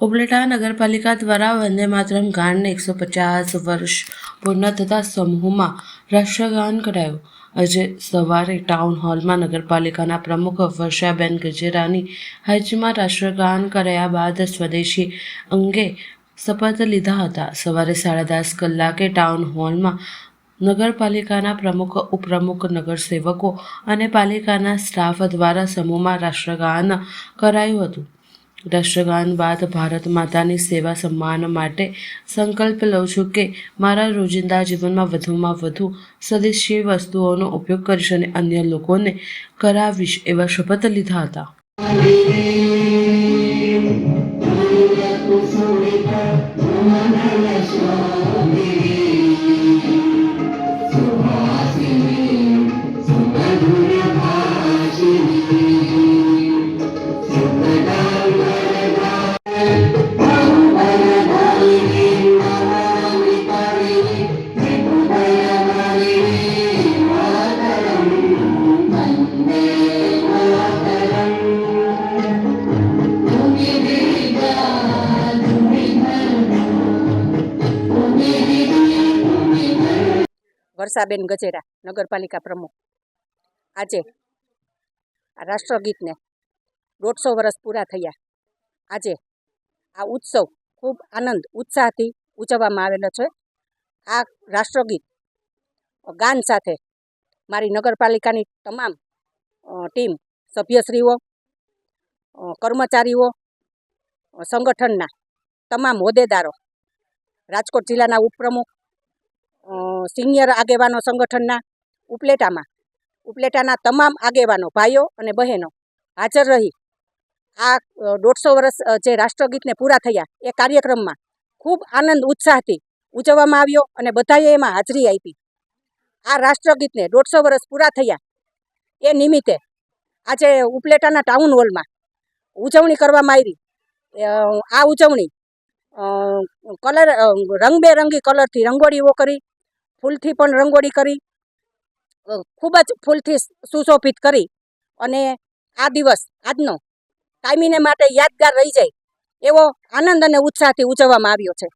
ઉપલેટા નગરપાલિકા દ્વારા વંદે માતરમ ગાનને એકસો પચાસ વર્ષ પૂર્ણ થતા સમૂહમાં રાષ્ટ્રગાન કરાયું. આજે સવારે ટાઉન હોલમાં નગરપાલિકાના પ્રમુખ વર્ષાબેન ગજેરાની હાજરીમાં રાષ્ટ્રગાન કરાયા બાદ સ્વદેશી અંગે શપથ લીધા હતા. સવારે સાડા દસ કલાકે ટાઉન હોલમાં નગરપાલિકાના પ્રમુખ, ઉપપ્રમુખ, નગરસેવકો અને પાલિકાના સ્ટાફ દ્વારા સમૂહમાં રાષ્ટ્રગાન કરાયું હતું. રાષ્ટ્રગાન બાદ ભારત માતાની સેવા સન્માન માટે સંકલ્પ લઉં છું કે મારા રોજિંદા જીવનમાં વધુમાં વધુ સ્વદેશી વસ્તુઓનો ઉપયોગ કરીશ અને અન્ય લોકોને કરાવીશ એવા શપથ લીધા હતા. વર્ષાબેન ગજેરા, નગરપાલિકા પ્રમુખ. આજે આ રાષ્ટ્રગીતને દોઢસો વર્ષ પૂરા થયા. આજે આ ઉત્સવ ખૂબ આનંદ, ઉત્સાહથી ઉજવવામાં આવેલો છે. આ રાષ્ટ્રગીત ગાન સાથે મારી નગરપાલિકાની તમામ ટીમ, સભ્યશ્રીઓ કર્મચારીઓ સંગઠનના તમામ હોદ્દેદારો, રાજકોટ જિલ્લાના ઉપપ્રમુખ સિનિયર આગેવાનો સંગઠનના ઉપલેટામાં. ઉપલેટાના તમામ આગેવાનો, ભાઈઓ અને બહેનો હાજર રહી. આ દોઢસો વર્ષ જે રાષ્ટ્રગીતને પૂરા થયા એ કાર્યક્રમમાં ખૂબ આનંદ, ઉત્સાહથી ઉજવવામાં આવ્યો અને બધાએ એમાં હાજરી આપી. આ રાષ્ટ્રગીતને દોઢસો વર્ષ પૂરા થયા એ નિમિત્તે આજે ઉપલેટાના ટાઉન હોલમાં ઉજવણી કરવામાં આવી. આ ઉજવણી કલર રંગબેરંગી કલરથી રંગોળીઓ કરી ફૂલથી પણ રંગોળી કરી ખૂબ જ ફૂલથી સુશોભિત કરી અને આ દિવસ, આજનો, કાયમીને માટે યાદગાર રહી જાય એવો આનંદ અને ઉત્સાહથી ઉજવવામાં આવ્યો છે.